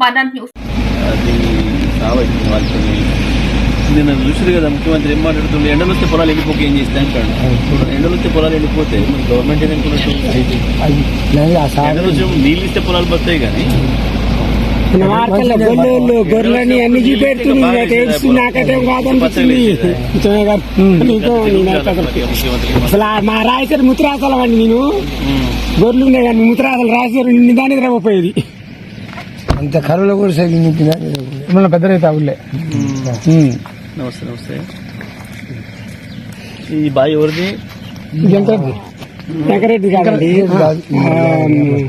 Madan news. నిన్న చూసారు కదా ముఖ్యమంత్రి ఏం మాట్లాడుతుండే? ఎండలు వస్తే పొలాలు వెళ్ళిపోక ఏం చేస్తే అంటాడు. ఎండలు వస్తే పొలాలు వెళ్ళిపోతే మరి గవర్నమెంట్ ఎండలు వచ్చి నీళ్ళు ఇస్తే పొలాలు బతాయి కానీ. మన వార్తల్లో గొర్రెలని అన్ని చూపెడుతుంది. తెలుసు నాకైతే అసలు- మా రాయసారి ముత్రాసలు వాడిని నేను. గొర్రెలు ఉన్నాయి కానీ ముత్రాసలు రాశారు నిన్ను దానికి రవ్వపోయేది అంత కరువులో కూడా సరిగ్గా నింపినా పెద్ద రైతు అవులే నమస్తే నమస్తే. ఈ బాయ్ ఎవరిది? వెంకరెడ్డి కాదండి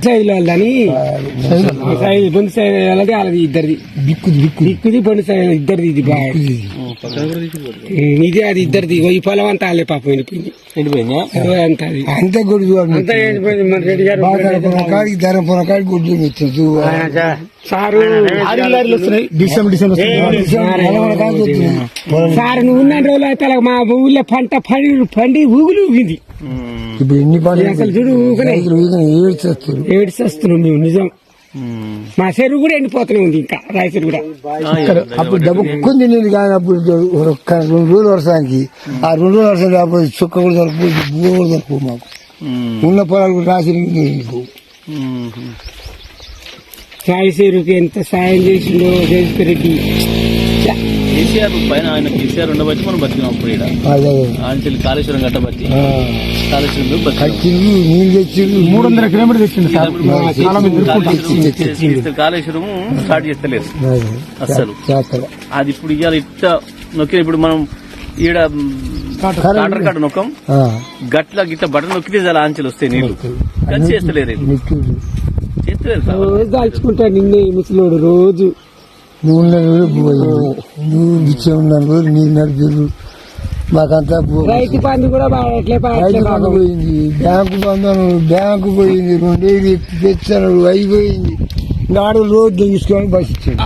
సైజులో వాళ్ళని సైజు బొందు సైజు వాళ్ళది వాళ్ళది ఇద్దరిది. దిక్కుది దిక్కు దిక్కుది బొందు సైజు ఇద్దరిది ఇది బాగా ఇది అది ఇద్దరిది. ఈ పొలం అంతా వాళ్ళే పాపం వెళ్ళిపోయింది. అంతా అంత గుడి అంతా వెళ్ళిపోయింది మన రెడ్డి గారు కాడికి ధర పొన కాడికి గుడ్డు పెట్టచ్చు సారు సార్. నువ్వు ఉన్న రోజులు అయితే మా ఊళ్ళో పంట పండి పండి ఊగులు ఊగింది. ఇప్పుడు ఎన్ని ఏడ్చేస్తారు. ఏడ్చి వస్తున్నాం మేము నిజం. మా చెరువు కూడా ఎండిపోతూనే ఉంది ఇంకా రాయచూరు కూడా. అప్పుడు డబ్బుకుంది నీళ్ళు కానీ అప్పుడు ఒక రెండు రోజులు వర్షానికి. ఆ రెండు రోజులు వర్షం రాకపోతే చుక్క కూడా దొరకపోతే బువ్వ కూడా దొరకవు మాకు. ఉన్న పొలాలు కూడా రాసి నీళ్ళు రాయచూరుకి ఎంత సాయం చేసిండో జగదీశ్వర్ రెడ్డి. కేసీఆర్ పైన ఆయన కేసీఆర్ ఉండబట్టి మనం బతికినాం అప్పుడు ఇక్కడ ఆంచెల్లి కాళేశ్వరం కట్టబట్టి ఆ, కాళేశ్వరం మూడు వందల కిలోమీటర్ తెచ్చింది కాళేశ్వరం స్టార్ట్. అస్సలు. చేతలే. అది ఇప్పుడు ఇవాళ ఇట్ట నొక్కి ఇప్పుడు మనం ఈడ టాటర్ కాడ నొక్కం. గట్ల గిట్ల బటన్ నొక్కితే చాలా ఆంచెలు వస్తాయి నీళ్ళు చేస్తలేరు సార్. రోజు దాల్చుకుంటా నిన్నే ముసలోడు రోజు. నువ్వు రోజు పోయింది నువ్వు ఇచ్చే ఉన్న రోజు నీళ్ళు నడిపారు మాకంతా రైతు కూడా బంధు. పోయింది. బ్యాంకు బంధను బ్యాంకు పోయింది. రెండేళ్ళు తెచ్చాను అయిపోయింది నాడు రోజు తీసుకొని బస్ ఇచ్చాడు.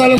మళ్ళా